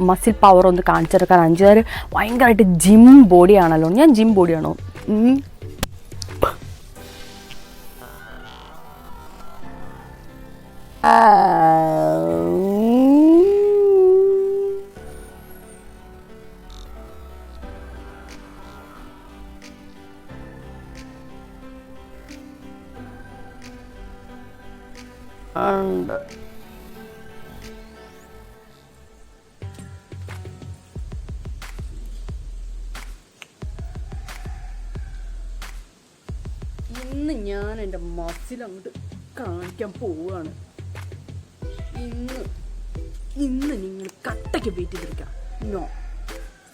Muscle power ഒന്ന് കാണിച്ചെടുക്കാൻ. അഞ്ചുകാർ ഭയങ്കരമായിട്ട് gym ബോഡിയാണല്ലോ ഞാൻ ജിം ബോഡിയാണോ. ഉണ്ട്. ഇന്ന് ഞാൻ എന്റെ മസിൽ അങ്ങോട്ട് കാണിക്കാൻ പോവുകയാണ്. ഇന്ന് ഇന്ന് നിങ്ങൾ കട്ടയ്ക്ക് വെയിറ്റ് ചെയ്തിരിക്കാം നോ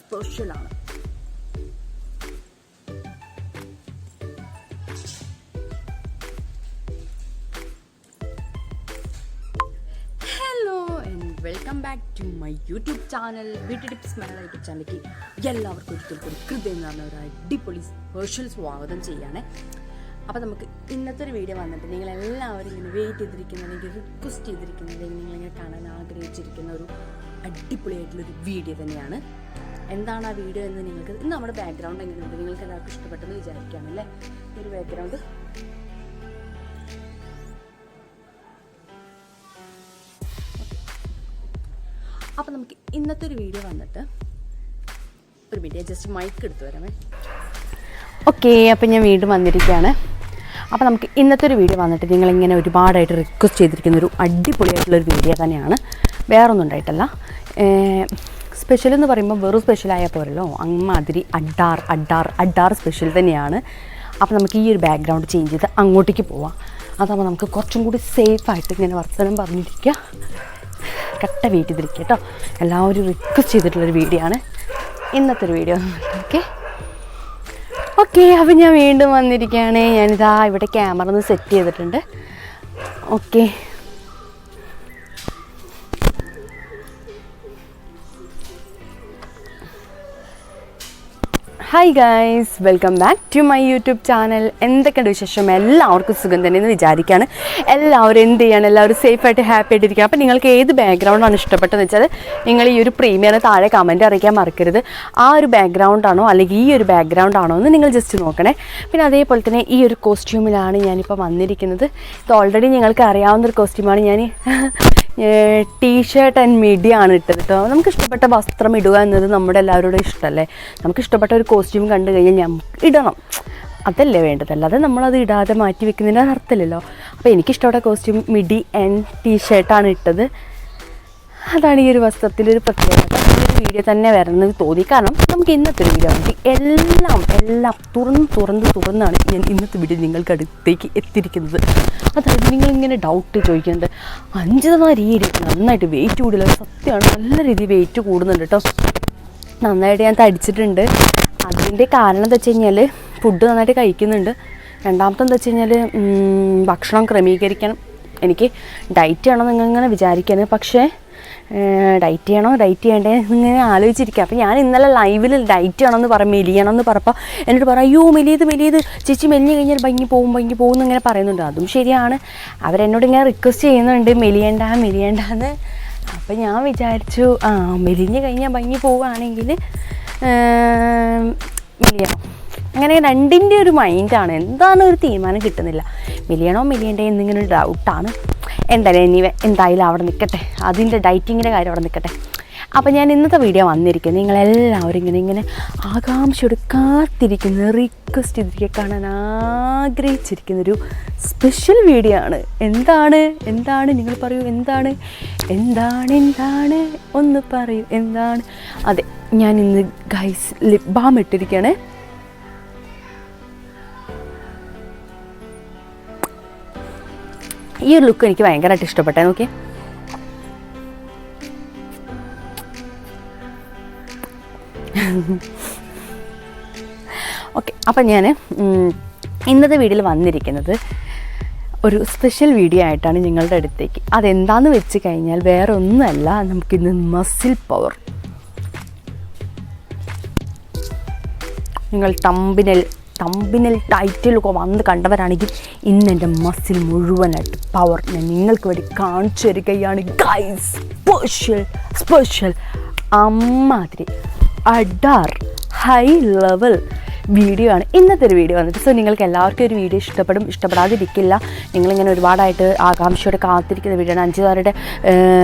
സ്പെഷ്യലാണ് welcome back to my YouTube channel beauty tips Malayala YouTube ചാനലിലേക്ക് എല്ലാവർക്കും ഒരിക്കൽ ഹൃദയം എന്ന് പറഞ്ഞ ഒരു അടിപൊളി സ്പെഷ്യൽ സ്വാഗതം ചെയ്യാണ്. അപ്പോൾ നമുക്ക് ഇന്നത്തെ ഒരു വീഡിയോ വന്നിട്ട് നിങ്ങൾ എല്ലാവരും ഇങ്ങനെ വെയിറ്റ് ചെയ്തിരിക്കുന്നത് അല്ലെങ്കിൽ റിക്വസ്റ്റ് ചെയ്തിരിക്കുന്നത് നിങ്ങളിങ്ങനെ കാണാൻ ആഗ്രഹിച്ചിരിക്കുന്ന ഒരു അടിപൊളിയായിട്ടുള്ളൊരു വീഡിയോ തന്നെയാണ്. എന്താണ് ആ വീഡിയോ എന്ന് നിങ്ങൾക്ക് ഇന്ന് നമ്മുടെ ബാക്ക്ഗ്രൗണ്ട് എങ്ങനെയുണ്ട്? നിങ്ങൾക്ക് എല്ലാവർക്കും ഇഷ്ടപ്പെട്ടെന്ന് വിചാരിക്കാമല്ലേ ഒരു ബാക്ക്ഗ്രൗണ്ട് അപ്പോൾ നമുക്ക് ഇന്നത്തെ ഒരു വീഡിയോ വന്നിട്ട് ഒരു മിനിറ്റ് ജസ്റ്റ് മൈക്ക് എടുത്തു വരാമേ. ഓക്കെ അപ്പം ഞാൻ വീണ്ടും വന്നിരിക്കുകയാണ്. അപ്പോൾ നമുക്ക് ഇന്നത്തെ ഒരു വീഡിയോ വന്നിട്ട് നിങ്ങളിങ്ങനെ ഒരുപാടായിട്ട് റിക്വസ്റ്റ് ചെയ്തിരിക്കുന്ന ഒരു അടിപൊളിയായിട്ടുള്ളൊരു വീഡിയോ തന്നെയാണ്. വേറൊന്നും ഉണ്ടായിട്ടല്ല. സ്പെഷ്യൽ എന്ന് പറയുമ്പോൾ വെറും സ്പെഷ്യൽ ആയാൽ പോരല്ലോ. അമ്മാതിരി അഡാർ അഡാർ അഡാർ സ്പെഷ്യൽ തന്നെയാണ്. അപ്പോൾ നമുക്ക് ഈ ഒരു ബാക്ക്ഗ്രൗണ്ട് ചേഞ്ച് ചെയ്ത് അങ്ങോട്ടേക്ക് പോവാം. അതാകുമ്പോൾ നമുക്ക് കുറച്ചും കൂടി സേഫായിട്ട് ഇങ്ങനെ വർത്തനം പറഞ്ഞിരിക്കുക കട്ട വെയിറ്റ് ചെയ്തിരിക്കുക കേട്ടോ. എല്ലാവരും റിക്വസ്റ്റ് ചെയ്തിട്ടുള്ളൊരു വീഡിയോ ആണ്. ഇന്നത്തെ ഒരു വീഡിയോ ഓക്കെ ഓക്കെ അപ്പം ഞാൻ വീണ്ടും വന്നിരിക്കുകയാണ്. ഞാനിതാ ഇവിടെ ക്യാമറ ഒന്ന് സെറ്റ് ചെയ്തിട്ടുണ്ട്. Okay. Hi guys welcome back to my YouTube channel എന്തൊക്കെയുണ്ട് വിശേഷം? എല്ലാവർക്കും സുഖം തന്നെ എന്ന് വിചാരിക്കുകയാണ് എല്ലാവരും എന്ത് ചെയ്യണം? എല്ലാവരും സേഫായിട്ട് ഹാപ്പി ആയിട്ടിരിക്കുക അപ്പോൾ നിങ്ങൾക്ക് ഏത് ബാക്ക്ഗ്രൗണ്ടാണ് ഇഷ്ടപ്പെട്ടതെന്ന് വെച്ചാൽ നിങ്ങൾ ഈ ഒരു പ്രീമിയറിന് താഴെ കമന്റ് അറിയിക്കാൻ മറക്കരുത്. ആ ഒരു ബാക്ക്ഗ്രൗണ്ടാണോ അല്ലെങ്കിൽ ഈ ഒരു ബാക്ക്ഗ്രൗണ്ടാണോ എന്ന് നിങ്ങൾ ജസ്റ്റ് നോക്കണേ. പിന്നെ അതേപോലെ തന്നെ ഈ ഒരു കോസ്റ്റ്യൂമിലാണ് ഞാനിപ്പോൾ വന്നിരിക്കുന്നത്. ഇത് ഓൾറെഡി നിങ്ങൾക്ക് അറിയാവുന്ന ഒരു കോസ്റ്റ്യൂമാണ് ഞാൻ ടീഷർട്ട് ആൻഡ് മിഡി ആണ് ഇട്ടത് കേട്ടോ നമുക്ക് ഇഷ്ടപ്പെട്ട വസ്ത്രം ഇടുക എന്നത് നമ്മുടെ എല്ലാവരോടും ഇഷ്ടമല്ലേ നമുക്ക് ഇഷ്ടപ്പെട്ട ഒരു കോസ്റ്റ്യൂം കണ്ടു കഴിഞ്ഞാൽ നമുക്ക് ഇടണം. അതല്ലേ വേണ്ടത്? അല്ലാതെ നമ്മളത് ഇടാതെ മാറ്റി വെക്കുന്നതിന്റെ അർത്ഥമില്ലല്ലോ. അപ്പോൾ എനിക്കിഷ്ടപ്പെട്ട കോസ്റ്റ്യൂം മിഡി ആൻഡ് ടീഷർട്ടാണ് ഇട്ടത്. അതാണ് ഈ ഒരു വസ്ത്രത്തിന്റെ ഒരു പ്രത്യേകത. വീഡിയോ തന്നെ വരണമെന്ന് തോന്നി. കാരണം നമുക്ക് ഇന്നത്തെ ഒരു വീഡിയോ ആണെങ്കിൽ എല്ലാം എല്ലാം തുറന്ന് തുറന്ന് തുറന്നാണ് ഞാൻ ഇന്നത്തെ വീഡിയോ നിങ്ങൾക്ക് അടുത്തേക്ക് എത്തിയിരിക്കുന്നത്. അതായത് നിങ്ങളിങ്ങനെ ഡൗട്ട് ചോദിക്കുന്നത്. അഞ്ച് തവണ രീതി നന്നായിട്ട് വെയിറ്റ് കൂടില്ല സത്യമാണ്. നല്ല രീതിയിൽ വെയിറ്റ് കൂടുന്നുണ്ട് കേട്ടോ നന്നായിട്ട് ഞാൻ തടിച്ചിട്ടുണ്ട്. അതിന്റെ കാരണം എന്താ വെച്ച് കഴിഞ്ഞാൽ ഫുഡ് നന്നായിട്ട് കഴിക്കുന്നുണ്ട്. രണ്ടാമത്തെ എന്താ വെച്ച് കഴിഞ്ഞാൽ ഭക്ഷണം ക്രമീകരിക്കണം. എനിക്ക് ഡയറ്റ് ആണോ നിങ്ങൾ ഇങ്ങനെ വിചാരിക്കുന്നത് പക്ഷേ ഡയറ്റ് ചെയ്യണോ? ഡയറ്റ് ചെയ്യണ്ടേ എന്നിങ്ങനെ ആലോചിച്ചിരിക്കുക അപ്പോൾ ഞാൻ ഇന്നലെ ലൈവിൽ ഡയറ്റ് ചെയ്യണമെന്ന് പറയും മെലിയണം എന്ന് പറഞ്ഞപ്പോൾ എന്നോട് പറയും അയ്യോ മെലിയത് മെലിയത്. ചേച്ചി മെലിഞ്ഞ് കഴിഞ്ഞാൽ ഭംഗി പോകും ഭംഗി പോകും എന്നിങ്ങനെ പറയുന്നുണ്ട്. അതും ശരിയാണ്. അവരെന്നോട് ഇങ്ങനെ റിക്വസ്റ്റ് ചെയ്യുന്നുണ്ട് മെലിയണ്ട മെലിയണ്ട എന്ന്. അപ്പം ഞാൻ വിചാരിച്ചു ആ മെലിഞ്ഞ് കഴിഞ്ഞാൽ ഭംഗി പോവുകയാണെങ്കിൽ മെലിയണം. അങ്ങനെ രണ്ടിന്റെ ഒരു മൈൻഡാണ് എന്താണ് ഒരു തീരുമാനം കിട്ടുന്നില്ല. മിലിയണോ മെലിയണ്ടേ എന്നിങ്ങനെ ഒരു ഡൗട്ടാണ് എന്തായാലും ഇനി എന്തായാലും അവിടെ നിൽക്കട്ടെ അതിന്റെ ഡയറ്റിങ്ങിന്റെ കാര്യം അവിടെ നിൽക്കട്ടെ അപ്പോൾ ഞാൻ ഇന്നത്തെ വീഡിയോ വന്നിരിക്കുന്നത് നിങ്ങളെല്ലാവരും ഇങ്ങനെ ഇങ്ങനെ ആകാംക്ഷയോട് കാത്തിരിക്കുന്ന റിക്വസ്റ്റ് ഇതിരിക്കെ കാണാൻ ആഗ്രഹിച്ചിരിക്കുന്നൊരു സ്പെഷ്യൽ വീഡിയോ ആണ്. എന്താണ്? എന്താണ്? നിങ്ങൾ പറയൂ. എന്താണ്? എന്താണ്? എന്താണ്? ഒന്ന് പറയൂ. എന്താണ്? അതെ ഞാൻ ഇന്ന് ഗൈസ് ലിപ് ബാം ഇട്ടിരിക്കുകയാണ്. ഈ ഒരു ലുക്ക് എനിക്ക് ഭയങ്കരമായിട്ട് ഇഷ്ടപ്പെട്ടെ നോക്കി ഓക്കെ അപ്പം ഞാൻ ഇന്നത്തെ വീഡിയോയിൽ വന്നിരിക്കുന്നത് ഒരു സ്പെഷ്യൽ വീഡിയോ ആയിട്ടാണ് നിങ്ങളുടെ അടുത്തേക്ക്. അതെന്താന്ന് വെച്ച് കഴിഞ്ഞാൽ വേറെ ഒന്നുമല്ല നമുക്കിന്ന് മസിൽ പവർ നിങ്ങൾ തമ്പിനൽ തമ്പിനൽ ടൈറ്റിലൊക്കെ വന്ന് കണ്ടവരാണെങ്കിൽ ഇന്ന് എന്റെ മസിൽ മുഴുവനായിട്ട് പവർ ഞാൻ നിങ്ങൾക്ക് വേണ്ടി കാണിച്ചു തരികയാണ്. ഗൈസ് സ്പെഷ്യൽ സ്പെഷ്യൽ അമ്മാതിരി അഡാർ ഹൈ ലെവൽ വീഡിയോ ആണ്. ഇന്നത്തെ ഒരു വീഡിയോ വന്നിട്ട്. സോ നിങ്ങൾക്ക് എല്ലാവർക്കും ഒരു വീഡിയോ ഇഷ്ടപ്പെടും. ഇഷ്ടപ്പെടാതിരിക്കില്ല. നിങ്ങളിങ്ങനെ ഒരുപാടായിട്ട് ആകാംക്ഷയോടെ കാത്തിരിക്കുന്ന വീഡിയോ ആണ്. അഞ്ചുകാരുടെ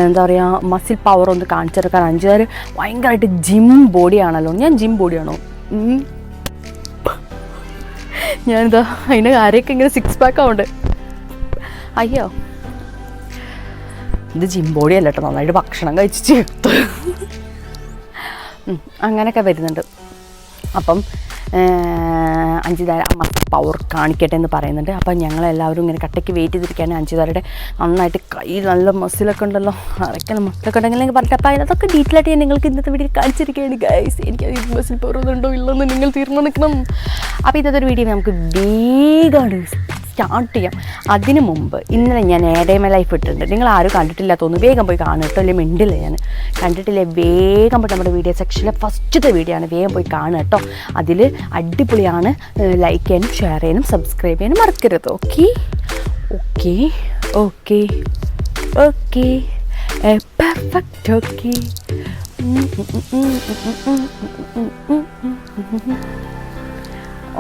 എന്താ പറയുക മസിൽ പവർ ഒന്ന് കാണിച്ചെടുക്കാൻ അഞ്ചുകാർ ഭയങ്കരമായിട്ട് ജിം ബോഡിയാണല്ലോ ഞാൻ ജിം ബോഡിയാണോ. ഞാനിതാ അതിന്റെ കാര്യമൊക്കെ ഇങ്ങനെ സിക്സ് പാക്ക് ആവുന്നുണ്ട് അയ്യോ. ഇത് ജിം ബോഡി അല്ല കേട്ടോ നന്നായിട്ട് ഭക്ഷണം കഴിച്ചിട്ട്. ചേർത്ത് അങ്ങനെയൊക്കെ വരുന്നുണ്ട്. അപ്പം അഞ്ചുതാര അമ്മ പവർ കാണിക്കട്ടെ എന്ന് പറയുന്നുണ്ട്. അപ്പം ഞങ്ങളെല്ലാവരും ഇങ്ങനെ കട്ടയ്ക്ക് വെയിറ്റ് ചെയ്തിരിക്കുകയാണ്. അഞ്ചുതാരുടെ നന്നായിട്ട് കൈ നല്ല മസിലൊക്കെ ഉണ്ടല്ലോ. അതൊക്കെ മസിലൊക്കെ ഉണ്ടെങ്കിൽ പറഞ്ഞിട്ട് അപ്പം അതൊക്കെ ഡീറ്റെയിൽ ആയിട്ട് ഞാൻ നിങ്ങൾക്ക് ഇന്നത്തെ വീഡിയോ കാണിച്ചിരിക്കുകയാണ് ഗൈസ് എനിക്ക് ഈ മസിൽ പവർ ഉണ്ടോ ഇല്ലെന്ന് നിങ്ങൾ തീരുമാനിക്കണം അപ്പോൾ ഇന്നത്തെ ഒരു വീഡിയോ നമുക്ക് വേഗമാണ് സ്റ്റാർട്ട് ചെയ്യാം അതിനു മുമ്പ് ഇന്നലെ ഞാൻ ഏടേമ ലൈഫ് ഇട്ടിട്ടുണ്ട് നിങ്ങൾ ആരും കണ്ടിട്ടില്ല തോന്നുന്നു വേഗം പോയി കാണും കേട്ടോ അല്ലെങ്കിൽ മിണ്ടില്ല ഞാൻ കണ്ടിട്ടില്ലേ വേഗം പോയി നമ്മുടെ വീഡിയോ സെക്ഷനിലെ ഫസ്റ്റത്തെ വീഡിയോ ആണ് വേഗം പോയി കാണുക കേട്ടോ അതിൽ അടിപൊളിയാണ് ലൈക്ക് ചെയ്യാനും ഷെയർ ചെയ്യാനും സബ്സ്ക്രൈബ് ചെയ്യാനും മറക്കരുത് okay okay okay okay perfect okay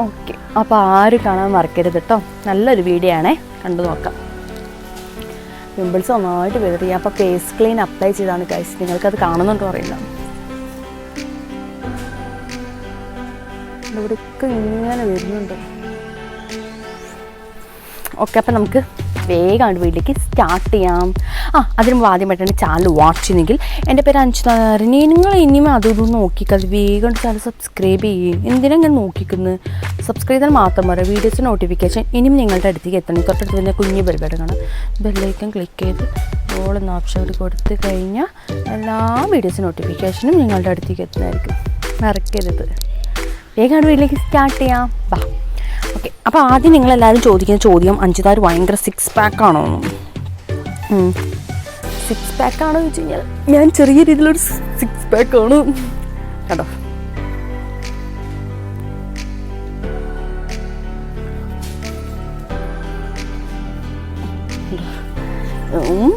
okay. അപ്പോൾ ആരും കാണാൻ മറക്കരുത് കേട്ടോ നല്ലൊരു വീഡിയോ ആണേ. കണ്ടു നോക്കാം. പിമ്പിൾസ് നന്നായിട്ട് വരും അപ്പോൾ ഫേസ് ക്ലീൻ അപ്ലൈ ചെയ്താണ് ഗൈസ് നിങ്ങൾക്കത് കാണുന്നുണ്ടോ അറിയില്ല. ഇവിടെയൊക്കെ ഇങ്ങനെ വരുന്നുണ്ട്. ഓക്കെ അപ്പം നമുക്ക് വേഗം വീട്ടിലേക്ക് സ്റ്റാർട്ട് ചെയ്യാം. ആ അതിന് മുമ്പ് ആദ്യമായിട്ടാണ് ചാനൽ വാച്ച് ചെയ്യുന്നെങ്കിൽ എന്റെ പേര് അഞ്ചുതാറിനെ നിങ്ങൾ ഇനിയും അതും ഇതും നോക്കിക്കത് വേഗം ചാനൽ സബ്സ്ക്രൈബ് ചെയ്യും. എന്തിനാ ഞാൻ നോക്കിക്കുന്നത്? സബ്സ്ക്രൈബ് ചെയ്താൽ മാത്രം പറയാം വീഡിയോസ് നോട്ടിഫിക്കേഷൻ ഇനിയും നിങ്ങളുടെ അടുത്തേക്ക് എത്തണം. തൊട്ടടുത്ത് തന്നെ കുഞ്ഞ് പരിപാടി കാണാം. ബെല്ലൈക്കൻ ക്ലിക്ക് ചെയ്ത് ഓൾ എന്ന ഓപ്ഷൻ കൊടുത്ത് കഴിഞ്ഞാൽ എല്ലാ വീഡിയോസ് നോട്ടിഫിക്കേഷനും നിങ്ങളുടെ അടുത്തേക്ക് എത്തുന്നതായിരിക്കും. മറക്കരുത്. വേഗം വീട്ടിലേക്ക് സ്റ്റാർട്ട് ചെയ്യാം. ബാ. ഓക്കെ അപ്പോൾ ആദ്യം നിങ്ങളെല്ലാവരും ചോദിക്കുന്ന ചോദ്യം അഞ്ചുതാർ ഭയങ്കര സിക്സ് പാക്ക് ആണോ സിക്സ് പാക്ക് ആണോ വെച്ച് കഴിഞ്ഞാൽ ഞാൻ ചെറിയ രീതിയിലൊരു സിക്സ് പാക്ക് ആണ് കേട്ടോ Um.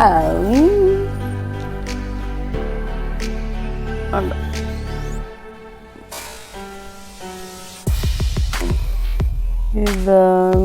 ആം. う。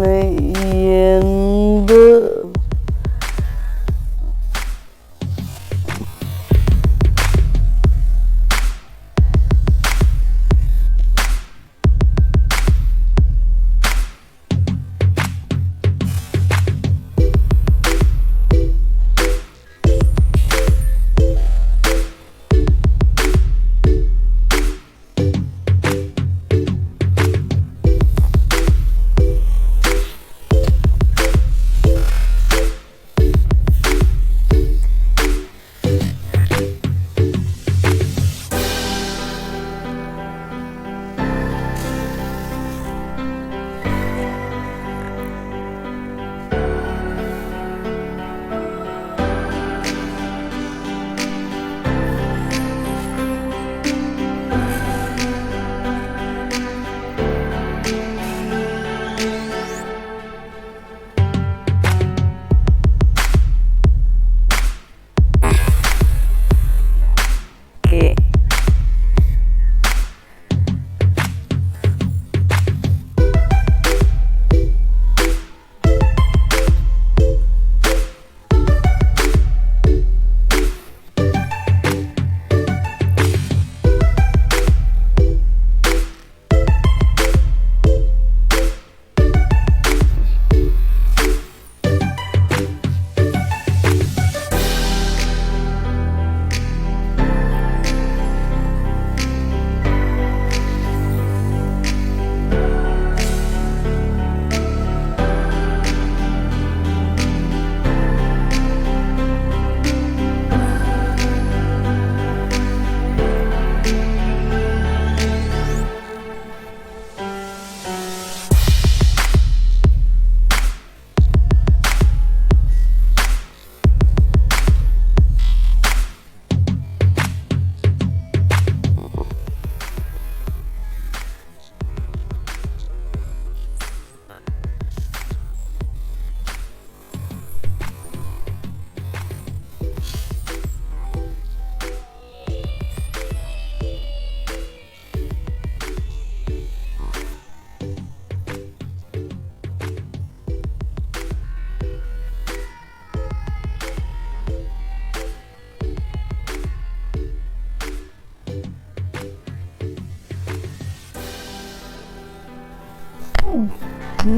നാളെ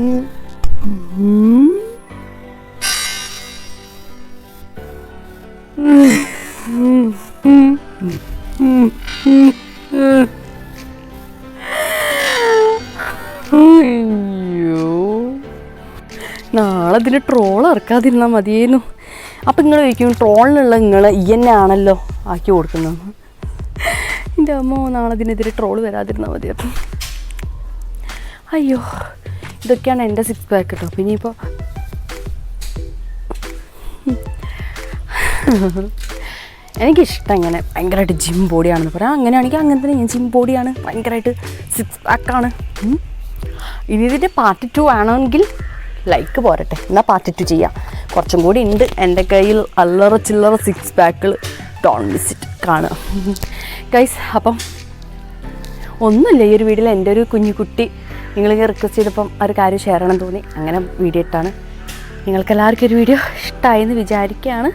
ഇതിന് ട്രോൾ ഇറക്കാതിരുന്നാൽ മതിയേനു. അപ്പം നിങ്ങൾ ചോദിക്കും ട്രോളിനുള്ള നിങ്ങൾ ഈ എന്നെ ആണല്ലോ ആക്കി കൊടുക്കുന്നത്. എന്റെ അമ്മ നാളെ ട്രോൾ വരാതിരുന്നാൽ മതിയായിരുന്നു അയ്യോ. ഇതൊക്കെയാണ് എന്റെ സിക്സ് പാക്ക് കേട്ടോ പിന്നെ ഇപ്പോൾ എനിക്കിഷ്ടം ഇങ്ങനെ ഭയങ്കരമായിട്ട് ജിം ബോഡിയാണെന്ന് പറയാം. അങ്ങനെയാണെങ്കിൽ അങ്ങനെ തന്നെ ഞാൻ ജിം ബോഡിയാണ് ഭയങ്കരമായിട്ട് സിക്സ് പാക്കാണ് ഇനി ഇതിന്റെ പാർട്ട് ടു ആണെങ്കിൽ ലൈക്ക് പോരട്ടെ. എന്നാൽ പാർട്ട് ടു ചെയ്യാം. കുറച്ചും കൂടി ഉണ്ട്. എന്റെ കയ്യിൽ അല്ലറ ചില്ലറ സിക്സ് പാക്കുകൾ ഡോൺ വിസിറ്റ് കാണുക ഗൈസ് അപ്പം ഒന്നുമില്ല ഈ ഒരു വീട്ടിൽ എന്റെ ഒരു കുഞ്ഞു കുട്ടി നിങ്ങളിങ്ങനെ റിക്വസ്റ്റ് ചെയ്തപ്പം ഒരു കാര്യം ഷെയർ ചെയ്യണം തോന്നി. അങ്ങനെ വീഡിയോ ഇട്ടാണ്. നിങ്ങൾക്കെല്ലാവർക്കും ഒരു വീഡിയോ ഇഷ്ടമായെന്ന് വിചാരിക്കുകയാണ്.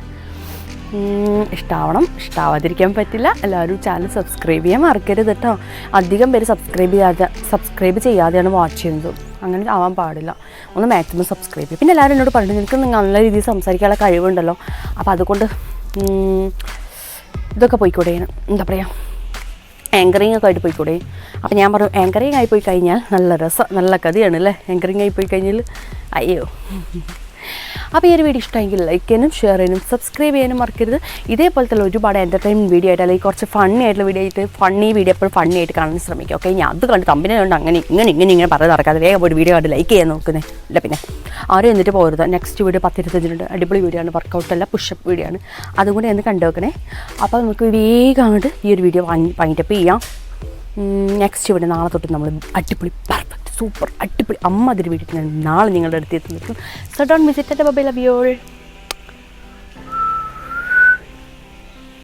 ഇഷ്ടാവണം. ഇഷ്ടാവാതിരിക്കാൻ പറ്റില്ല. എല്ലാവരും ചാനൽ സബ്സ്ക്രൈബ് ചെയ്യാൻ മറക്കരുത് കേട്ടോ. അധികം പേര് സബ്സ്ക്രൈബ് ചെയ്യാതെ സബ്സ്ക്രൈബ് ചെയ്യാതെയാണ് വാച്ച് ചെയ്യുന്നത്. അങ്ങനെ ആവാൻ പാടില്ല. ഒന്ന് മാക്സിമം സബ്സ്ക്രൈബ് ചെയ്യും പിന്നെ എല്ലാവരും എന്നോട് പറഞ്ഞു നിങ്ങൾ നല്ല രീതിയിൽ സംസാരിക്കാനുള്ള കഴിവുണ്ടല്ലോ. അപ്പോൾ അതുകൊണ്ട് ഇതൊക്കെ പോയിക്കൂടെ എന്താ പറയുക ആങ്കറിങ് ഒക്കെ ആയിട്ട് പോയിക്കൂടെ? അപ്പോൾ ഞാൻ പറഞ്ഞു ആങ്കറിങ് ആയി പോയി കഴിഞ്ഞാൽ നല്ല രസം നല്ല കഥയാണ് അല്ലേ ആങ്കറിങ് ആയി പോയി കഴിഞ്ഞാൽ അയ്യോ. അപ്പോൾ ഈ ഒരു വീഡിയോ ഇഷ്ടമെങ്കിൽ ലൈക്ക് ചെയ്യാനും ഷെയർ ചെയ്യാനും സബ്സ്ക്രൈബ് ചെയ്യാനും മറക്കരുത്. ഇതേപോലത്തെ ഒരുപാട് എന്റർടൈൻമെന്റ് വീഡിയോ ആയിട്ട് അല്ലെങ്കിൽ കുറച്ച് ഫണ്ണി ആയിട്ടുള്ള വീഡിയോ ആയിട്ട് ഫണ്ണി വീഡിയോ എപ്പോഴും ഫണ്ണി ആയിട്ട് കാണാൻ ശ്രമിക്കുക ഓക്കെ ഞാൻ അത് കണ്ട് തമ്പിനെ കൊണ്ട് അങ്ങനെ ഇങ്ങനെ ഇങ്ങനെ ഇങ്ങനെ പറയാൻ നടക്കാതെ വേഗം പോയി വീഡിയോ കണ്ട് ലൈക്ക് ചെയ്യാൻ നോക്കുന്നത് ഇല്ല പിന്നെ. ആരും എന്നിട്ട് പോകരുത്. നെക്സ്റ്റ് വീഡിയോ പത്തിരുപത്തഞ്ചിനുണ്ട് അടിപൊളി വീഡിയോ ആണ്. വർക്കൗട്ട് അല്ല പുഷപ്പ് വീഡിയോ ആണ്. അതും കൂടി ഒന്ന് കണ്ടു വെക്കണേ അപ്പോൾ നമുക്ക് വേഗം അങ്ങോട്ട് ഈ ഒരു വീഡിയോ വാങ്ങി വൈൻഡപ്പ് ചെയ്യാം. നെക്സ്റ്റ് വീഡിയോ നാളെ തൊട്ട് നമ്മൾ അടിപൊളി പെർഫെക്റ്റ് സൂപ്പർ അടിപൊളി അമ്മ അതിൽ വീട്ടിൽ നാളെ നിങ്ങളുടെ അടുത്ത് എത്തി നിൽക്കും so don visit bye love you